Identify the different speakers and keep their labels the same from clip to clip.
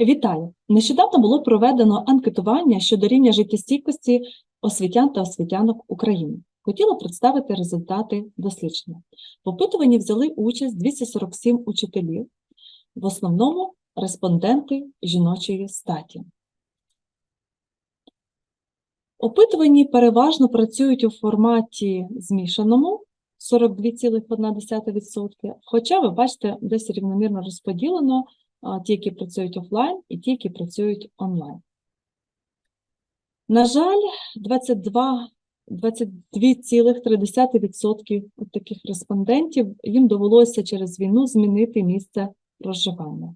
Speaker 1: Вітаю! Нещодавно було проведено анкетування щодо рівня життєстійкості освітян та освітянок України. Хотіла представити результати дослідження. В опитуванні взяли участь 247 учителів, в основному респонденти жіночої статі. Опитувані переважно працюють у форматі змішаному 42,1%, хоча ви бачите, десь рівномірно розподілено ті, які працюють офлайн, і ті, які працюють онлайн. На жаль, 22 22,3% таких респондентів їм довелося через війну змінити місце проживання.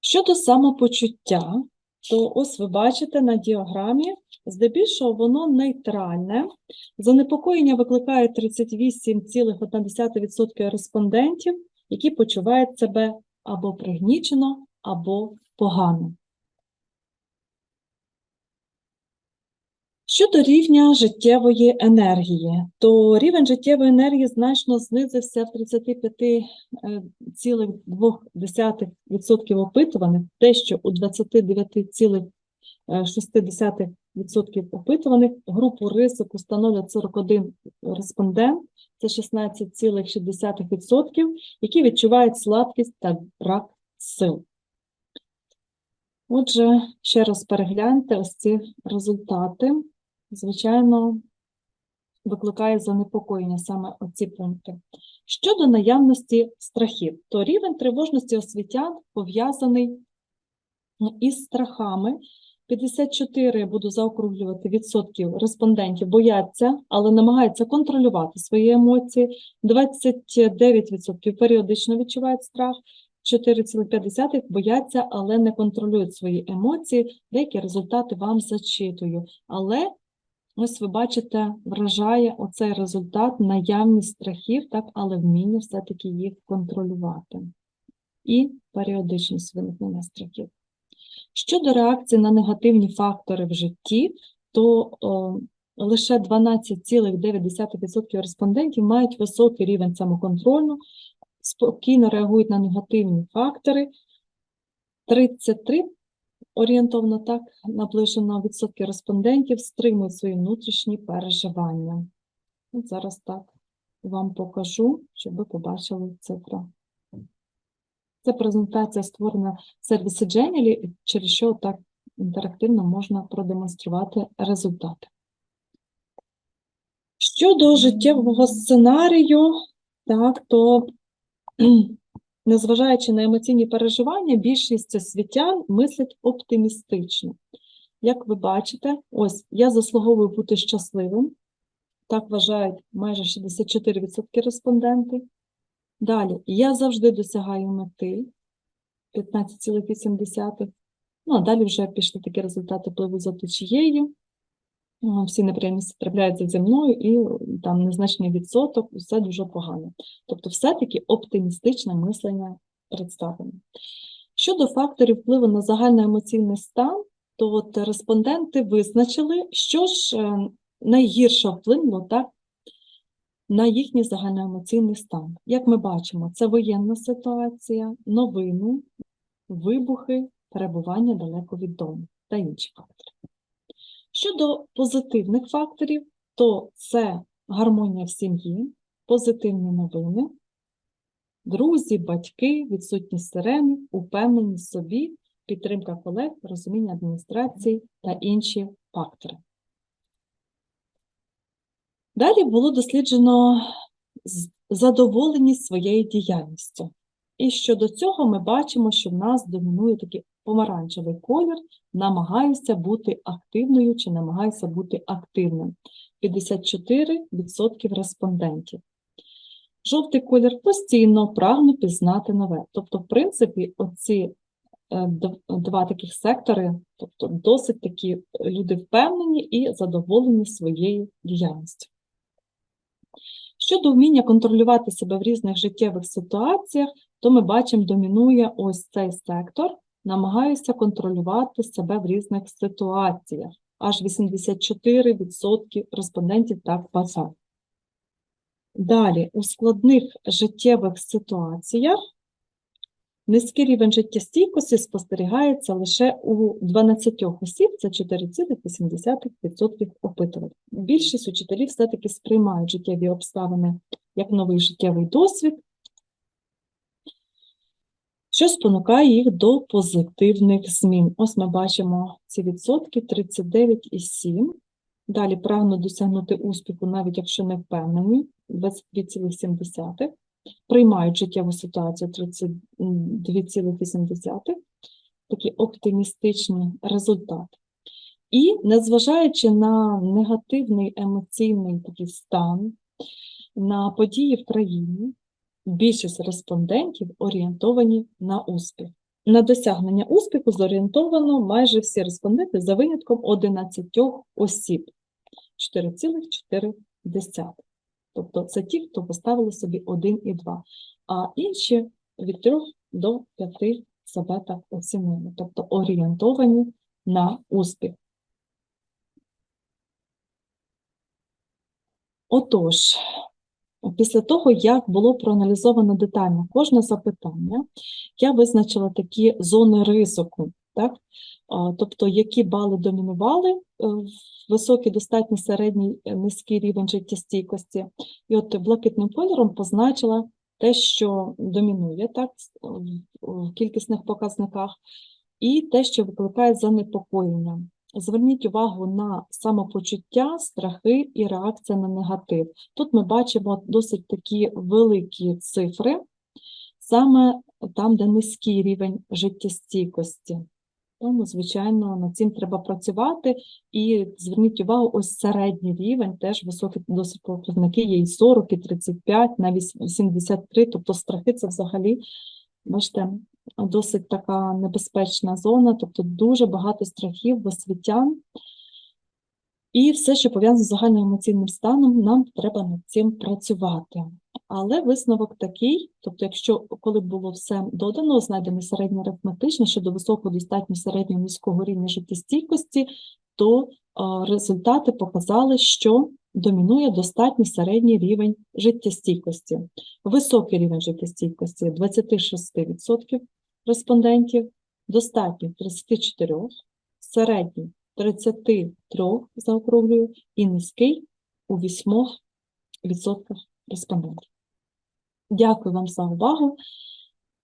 Speaker 1: Щодо самопочуття, то ось ви бачите на діаграмі, здебільшого воно нейтральне. Занепокоєння викликає 38,1% респондентів, які почувають себе або пригнічено, або погано. Щодо рівня життєвої енергії, то рівень життєвої енергії значно знизився в 35,2% опитуваних, те, що у 29,6% опитуваних групу ризику становлять 41 респондент, це 16,6%, які відчувають слабкість та брак сил. Отже, ще раз перегляньте ось ці результати. Звичайно, викликає занепокоєння саме оці пункти. Щодо наявності страхів, то рівень тривожності освітян пов'язаний із страхами. 54 я буду заокруглювати відсотків респондентів бояться, але намагаються контролювати свої емоції. 29% періодично відчувають страх, 4,5 бояться, але не контролюють свої емоції. Деякі результати вам зачитую. Але ось ви бачите, вражає оцей результат, наявність страхів, так, але вміння все-таки їх контролювати. І періодичність виникнення страхів. Щодо реакції на негативні фактори в житті, то о, лише 12,9% респондентів мають високий рівень самоконтролю, спокійно реагують на негативні фактори. 33 орієнтовно так наближено відсотки респондентів стримують свої внутрішні переживання. От зараз так вам покажу, щоб ви побачили цифру. Це презентація створена в сервісі Genially, через що так інтерактивно можна продемонструвати результати. Щодо життєвого сценарію, так, то незважаючи на емоційні переживання, більшість освітян мислять оптимістично. Як ви бачите, ось я заслуговую бути щасливим. Так вважають майже 64% респондентів. Далі, я завжди досягаю мети 15,8. Ну, а далі вже пішли такі результати пливу за течією. Всі неприємності трапляються зі мною, і там незначний відсоток, все дуже погано. Тобто, все-таки оптимістичне мислення представлено. Щодо факторів впливу на загальноемоційний стан, то от респонденти визначили, що ж е, найгірше вплинуло так на їхній загальноемоційний стан. Як ми бачимо, це воєнна ситуація, новини, вибухи, перебування далеко від дому та інші фактори. Щодо позитивних факторів, то це гармонія в сім'ї, позитивні новини, друзі, батьки, відсутність сирени, упевненість в собі, підтримка колег, розуміння адміністрації та інші фактори. Далі було досліджено задоволеність своєю діяльністю. І щодо цього ми бачимо, що в нас домінує такий помаранчевий колір, намагаюся бути активною чи намагаюся бути активним. 54% респондентів. Жовтий колір постійно прагну пізнати нове. Тобто, в принципі, оці е, два таких сектори, тобто досить такі люди впевнені і задоволені своєю діяльністю. Щодо вміння контролювати себе в різних життєвих ситуаціях, то ми бачимо, домінує ось цей сектор, намагаюся контролювати себе в різних ситуаціях. Аж 84% респондентів так вважають. Далі, у складних життєвих ситуаціях Низький рівень життєстійкості спостерігається лише у 12 осіб, це 4,8% опитувань. Більшість учителів все-таки сприймають життєві обставини як новий життєвий досвід, що спонукає їх до позитивних змін. Ось ми бачимо ці відсотки 39,7. Далі прагнуть досягнути успіху, навіть якщо не впевнені, 22,7. Приймають життєву ситуацію 32,8. Такі оптимістичні результати. І незважаючи на негативний емоційний такий стан, на події в країні, більшість респондентів орієнтовані на успіх. На досягнення успіху зорієнтовано майже всі респонденти за винятком 11 осіб 4,4. Тобто це ті, хто поставили собі 1 і 2, а інші від 3 до 5 себе так оцінили, тобто орієнтовані на успіх. Отож, після того, як було проаналізовано детально кожне запитання, я визначила такі зони ризику, так? Тобто які бали домінували е, високий, достатній, середній, е, низький рівень життєстійкості. І от блакитним кольором позначила те, що домінує так, в кількісних показниках, і те, що викликає занепокоєння. Зверніть увагу на самопочуття, страхи і реакція на негатив. Тут ми бачимо досить такі великі цифри, саме там, де низький рівень життєстійкості. Тому, звичайно, над цим треба працювати. І зверніть увагу, ось середній рівень, теж високі досить показники, є і 40, і 35, навіть 83, тобто страхи це взагалі, бачите, досить така небезпечна зона, тобто дуже багато страхів освітян. І все, що пов'язано з загальним емоційним станом, нам треба над цим працювати. Але висновок такий, тобто, якщо коли було все додано, знайдено середнє арифметичне щодо високого достатньо середнього міського рівня життєстійкості, то а, результати показали, що домінує достатній середній рівень життєстійкості. Високий рівень життєстійкості 26% респондентів, достатній 34%, середній 33 заокруглюю і низький у 8% респондентів. Дякую вам за увагу.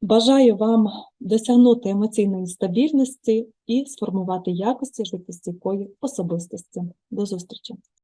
Speaker 1: Бажаю вам досягнути емоційної стабільності і сформувати якості життєстійкої особистості. До зустрічі!